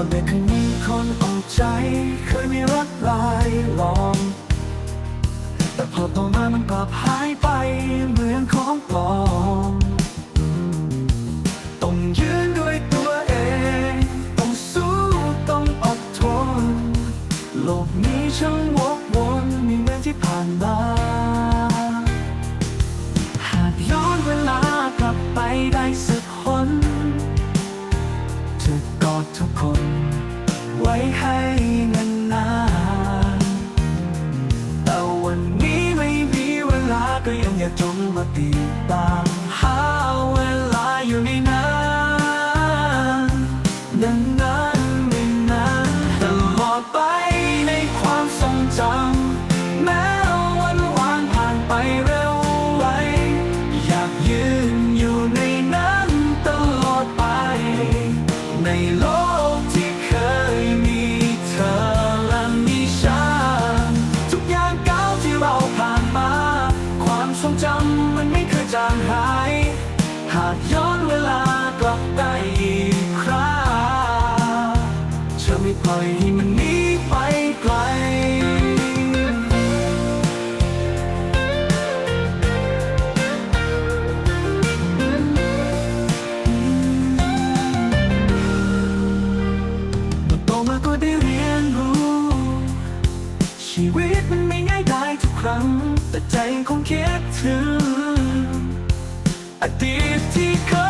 อนเด็กมีคนออกใจ เคยมีรักลายลองแต่พอโตมามันกลับหายไปเหมือนของปลอม ต้องยืนด้วยตัวเอง ต้องสู้ต้องอดทน โลกนี้ช่างวกวนมีเมื่อที่ผ่านมา ว้ให้นานๆแต่วันนี้ไม่มีเวลาก็ยังอยากจงมาติดตามหาเวลาอยู่ในนั้นนานๆไม่นานตลอดไปในความทรงจำแม้วันวานผ่านไปเร็วไวอยากยืนอยู่ในนั้นตลอดไปในโลก เราผ่านมา ความทรงจำมันไม่เคยจางหาย หากย้อนเวลากลับได้อีกครั้งจะไม่ปล่อยให้มันหนีไปไกลโตมาก็ได้เรียนรู้ชีวิตมันไม่ง่ายด้ทุก ครั้ง แต่ใจคงคิดถึง อดีตที่เคย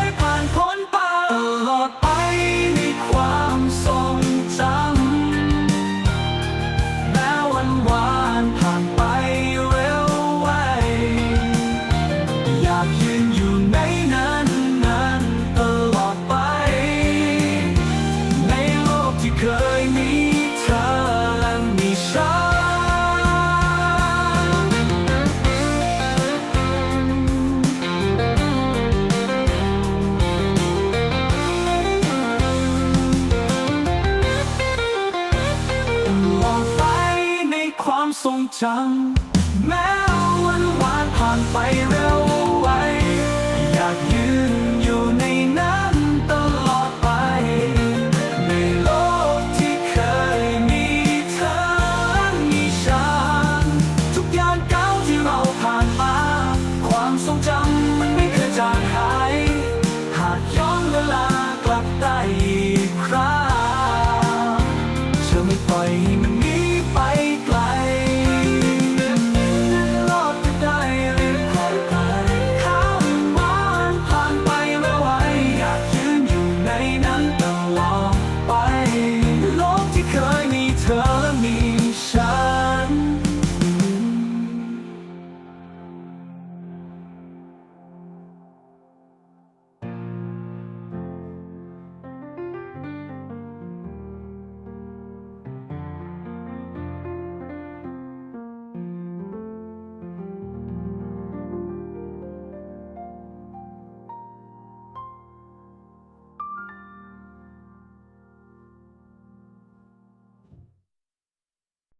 ทรงจำแม้วันวานผ่านไปเร็วไว อยากยืนอยู่ในน้ำ